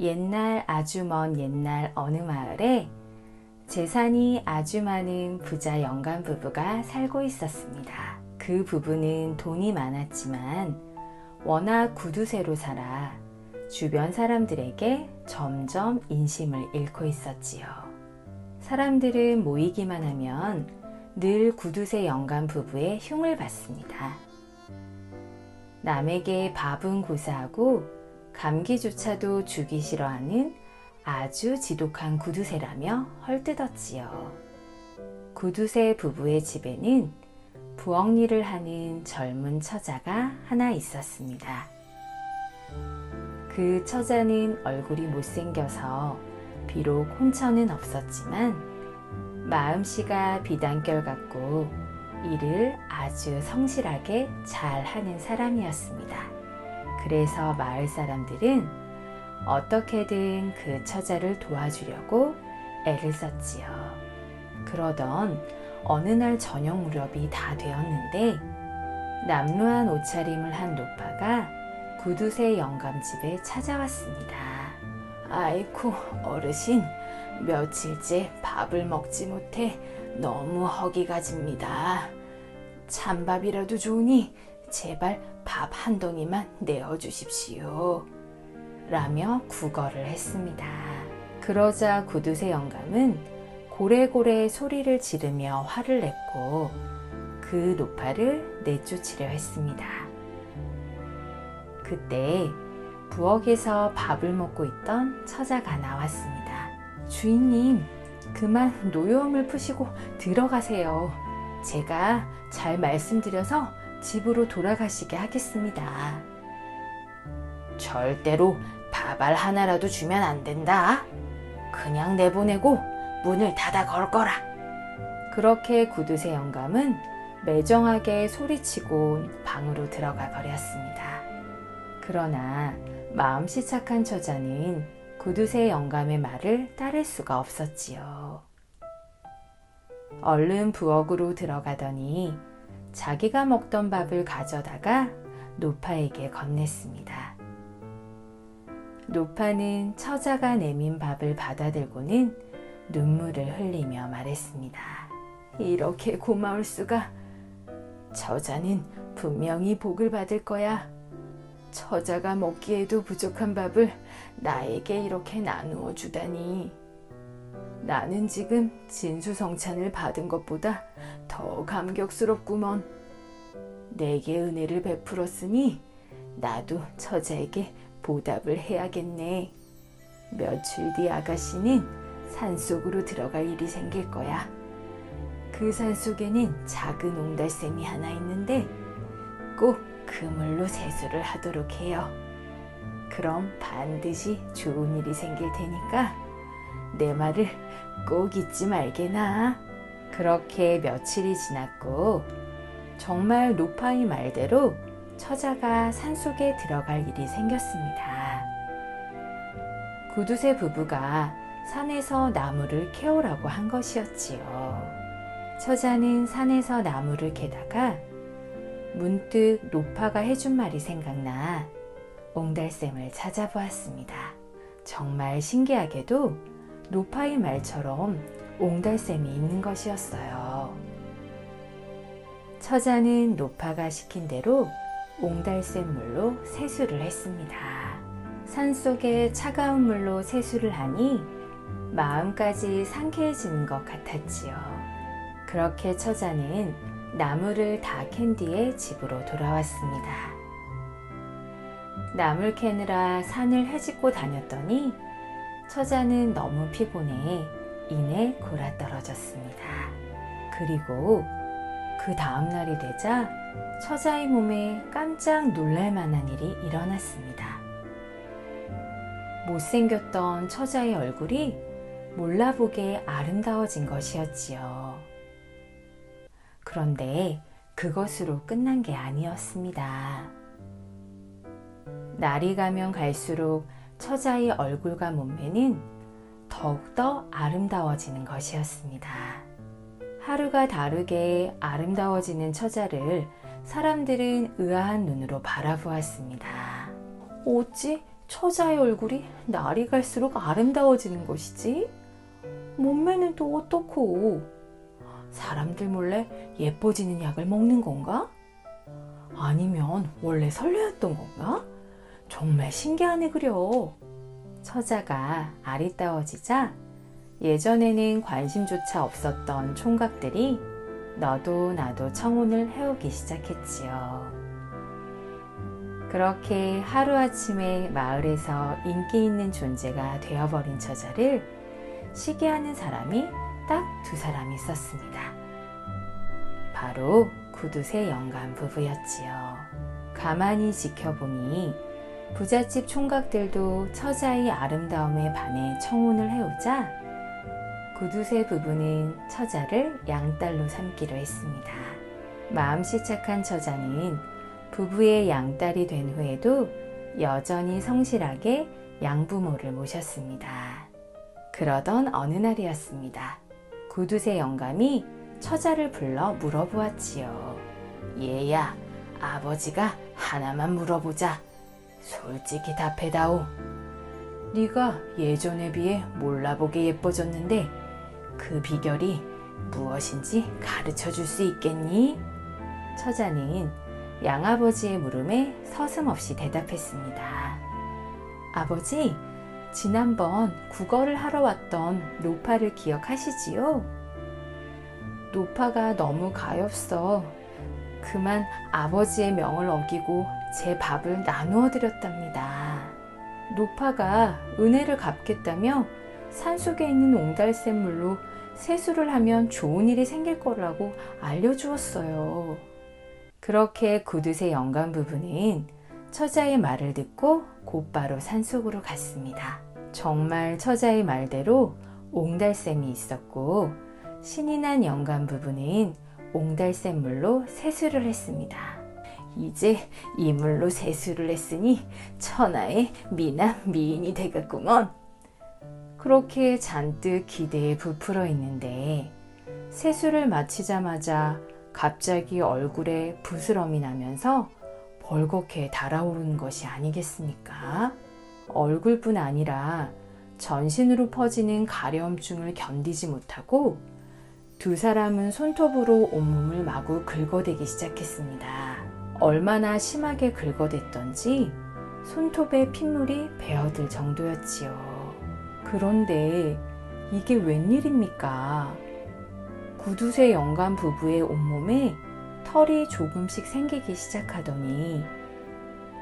옛날 아주 먼 옛날 어느 마을에 재산이 아주 많은 부자 영감 부부가 살고 있었습니다. 그 부부는 돈이 많았지만 워낙 구두쇠로 살아 주변 사람들에게 점점 인심을 잃고 있었지요. 사람들은 모이기만 하면 늘 구두쇠 영감 부부의 흉을 받습니다. 남에게 밥은 고사하고 감기조차도 주기 싫어하는 아주 지독한 구두쇠라며 헐뜯었지요. 구두쇠 부부의 집에는 부엌 일을 하는 젊은 처자가 하나 있었습니다. 그 처자는 얼굴이 못생겨서 비록 혼처는 없었지만 마음씨가 비단결 같고 일을 아주 성실하게 잘 하는 사람이었습니다. 그래서 마을 사람들은 어떻게든 그 처자를 도와주려고 애를 썼지요. 그러던 어느 날 저녁 무렵이 다 되었는데 남루한 옷차림을 한 노파가 구두쇠 영감집에 찾아왔습니다. 아이쿠 어르신 며칠째 밥을 먹지 못해 너무 허기가 집니다. 찬밥이라도 좋으니 제발 밥 한 덩이만 내어주십시오. 라며 구걸을 했습니다. 그러자 구두쇠 영감은 고래고래 소리를 지르며 화를 냈고 그 노파를 내쫓으려 했습니다. 그때 부엌에서 밥을 먹고 있던 처자가 나왔습니다. 주인님, 그만 노여움을 푸시고 들어가세요. 제가 잘 말씀드려서 집으로 돌아가시게 하겠습니다. 절대로 밥알 하나라도 주면 안 된다. 그냥 내보내고 문을 닫아 걸 거라. 그렇게 구두쇠 영감은 매정하게 소리치고 방으로 들어가 버렸습니다. 그러나 마음씨 착한 처자는 구두쇠 영감의 말을 따를 수가 없었지요. 얼른 부엌으로 들어가더니 자기가 먹던 밥을 가져다가 노파에게 건넸습니다. 노파는 처자가 내민 밥을 받아들고는 눈물을 흘리며 말했습니다. 이렇게 고마울 수가. 처자는 분명히 복을 받을 거야. 처자가 먹기에도 부족한 밥을 나에게 이렇게 나누어 주다니. 나는 지금 진수성찬을 받은 것보다 더 감격스럽구먼. 내게 은혜를 베풀었으니 나도 처자에게 보답을 해야겠네. 며칠 뒤 아가씨는 산속으로 들어갈 일이 생길 거야. 그 산속에는 작은 옹달샘이 하나 있는데 꼭 그물로 세수를 하도록 해요. 그럼 반드시 좋은 일이 생길 테니까 내 말을 꼭 잊지 말게나. 그렇게 며칠이 지났고 정말 노파의 말대로 처자가 산속에 들어갈 일이 생겼습니다. 구두쇠 부부가 산에서 나무를 캐오라고 한 것이었지요. 처자는 산에서 나무를 캐다가 문득 노파가 해준 말이 생각나 옹달샘을 찾아보았습니다. 정말 신기하게도 노파의 말처럼 옹달샘이 있는 것이었어요. 처자는 노파가 시킨 대로 옹달샘 물로 세수를 했습니다. 산 속에 차가운 물로 세수를 하니 마음까지 상쾌해지는 것 같았지요. 그렇게 처자는 나무를 다캔 뒤에 집으로 돌아왔습니다. 나물 캐느라 산을 헤집고 다녔더니 처자는 너무 피곤해 이내 골아 떨어졌습니다. 그리고 그 다음 날이 되자 처자의 몸에 깜짝 놀랄 만한 일이 일어났습니다. 못생겼던 처자의 얼굴이 몰라보게 아름다워진 것이었지요. 그런데 그것으로 끝난 게 아니었습니다. 날이 가면 갈수록 처자의 얼굴과 몸매는 더욱더 아름다워지는 것이었습니다. 하루가 다르게 아름다워지는 처자를 사람들은 의아한 눈으로 바라보았습니다. 어찌 처자의 얼굴이 날이 갈수록 아름다워지는 것이지? 몸매는 또 어떻고? 사람들 몰래 예뻐지는 약을 먹는 건가? 아니면 원래 설레였던 건가? 정말 신기하네 그려. 처자가 아리따워지자 예전에는 관심조차 없었던 총각들이 너도 나도 청혼을 해오기 시작했지요. 그렇게 하루아침에 마을에서 인기 있는 존재가 되어버린 처자를 시기하는 사람이 딱 두 사람 있었습니다. 바로 구두쇠 영감 부부였지요. 가만히 지켜보니 부잣집 총각들도 처자의 아름다움에 반해 청혼을 해오자 구두쇠 부부는 처자를 양딸로 삼기로 했습니다. 마음씨 착한 처자는 부부의 양딸이 된 후에도 여전히 성실하게 양부모를 모셨습니다. 그러던 어느 날이었습니다. 구두쇠 영감이 처자를 불러 물어보았지요. 얘야, 아버지가 하나만 물어보자. 솔직히 답해다오. 네가 예전에 비해 몰라보게 예뻐졌는데 그 비결이 무엇인지 가르쳐 줄 수 있겠니? 처자는 양아버지의 물음에 서슴없이 대답했습니다. 아버지, 지난번 국어를 하러 왔던 노파를 기억하시지요? 노파가 너무 가엾어. 그만 아버지의 명을 어기고 제 밥을 나누어 드렸답니다. 노파가 은혜를 갚겠다며 산속에 있는 옹달샘 물로 세수를 하면 좋은 일이 생길 거라고 알려주었어요. 그렇게 구두쇠 영감 부부는 처자의 말을 듣고 곧바로 산속으로 갔습니다. 정말 처자의 말대로 옹달샘이 있었고 신이 난 영감 부부는 옹달샘 물로 세수를 했습니다. 이제 이 물로 세수를 했으니 천하의 미남 미인이 되겠구먼. 그렇게 잔뜩 기대에 부풀어 있는데 세수를 마치자마자 갑자기 얼굴에 부스럼이 나면서 벌겋게 달아오르는 것이 아니겠습니까? 얼굴뿐 아니라 전신으로 퍼지는 가려움증을 견디지 못하고 두 사람은 손톱으로 온몸을 마구 긁어대기 시작했습니다. 얼마나 심하게 긁어댔던지 손톱에 핏물이 배어들 정도였지요. 그런데 이게 웬일입니까? 구두쇠 영감 부부의 온몸에 털이 조금씩 생기기 시작하더니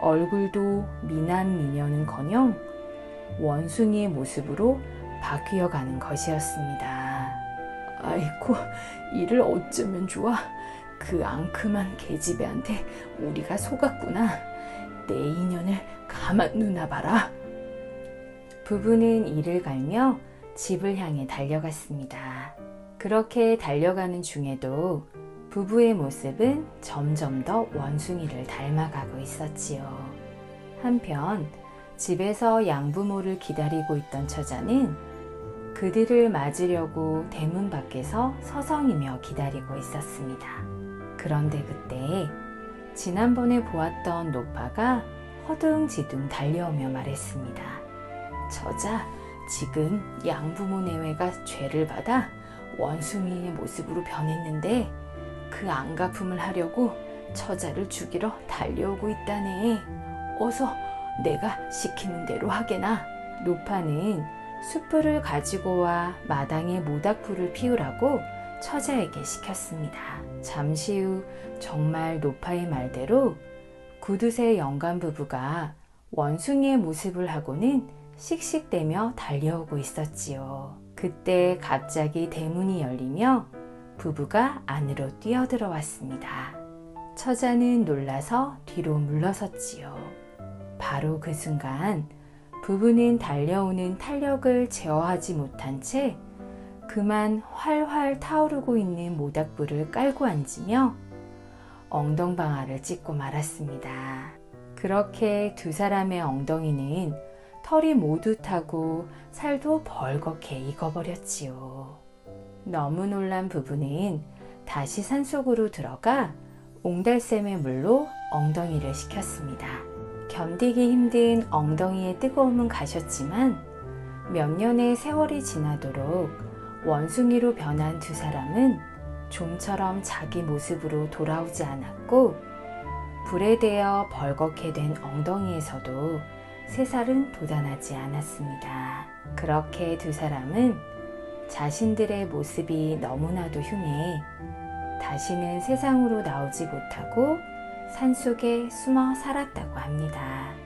얼굴도 미남 미녀는커녕 원숭이의 모습으로 바뀌어 가는 것이었습니다. 아이고, 이를 어쩌면 좋아. 그 앙큼한 계집애한테 우리가 속았구나. 내 인연을 가만 누나 봐라. 부부는 이를 갈며 집을 향해 달려갔습니다. 그렇게 달려가는 중에도 부부의 모습은 점점 더 원숭이를 닮아가고 있었지요. 한편 집에서 양부모를 기다리고 있던 처자는 그들을 맞으려고 대문 밖에서 서성이며 기다리고 있었습니다. 그런데 그때 지난번에 보았던 노파가 허둥지둥 달려오며 말했습니다. 저자, 지금 양부모 내외가 죄를 받아 원숭이의 모습으로 변했는데 그 안갚음을 하려고 처자를 죽이러 달려오고 있다네. 어서 내가 시키는 대로 하게나. 노파는 숯불을 가지고 와 마당에 모닥불을 피우라고 처자에게 시켰습니다. 잠시 후 정말 노파의 말대로 구두쇠 영감 부부가 원숭이의 모습을 하고는 씩씩대며 달려오고 있었지요. 그때 갑자기 대문이 열리며 부부가 안으로 뛰어들어왔습니다. 처자는 놀라서 뒤로 물러섰지요. 바로 그 순간 부부는 달려오는 탄력을 제어하지 못한 채 그만 활활 타오르고 있는 모닥불을 깔고 앉으며 엉덩방아를 찢고 말았습니다. 그렇게 두 사람의 엉덩이는 털이 모두 타고 살도 벌겋게 익어버렸지요. 너무 놀란 부부는 다시 산속으로 들어가 옹달샘의 물로 엉덩이를 식혔습니다. 견디기 힘든 엉덩이의 뜨거움은 가셨지만 몇 년의 세월이 지나도록 원숭이로 변한 두 사람은 좀처럼 자기 모습으로 돌아오지 않았고 불에 대어 벌겋게 된 엉덩이에서도 새살은 돋아나지 않았습니다. 그렇게 두 사람은 자신들의 모습이 너무나도 흉해 다시는 세상으로 나오지 못하고 산속에 숨어 살았다고 합니다.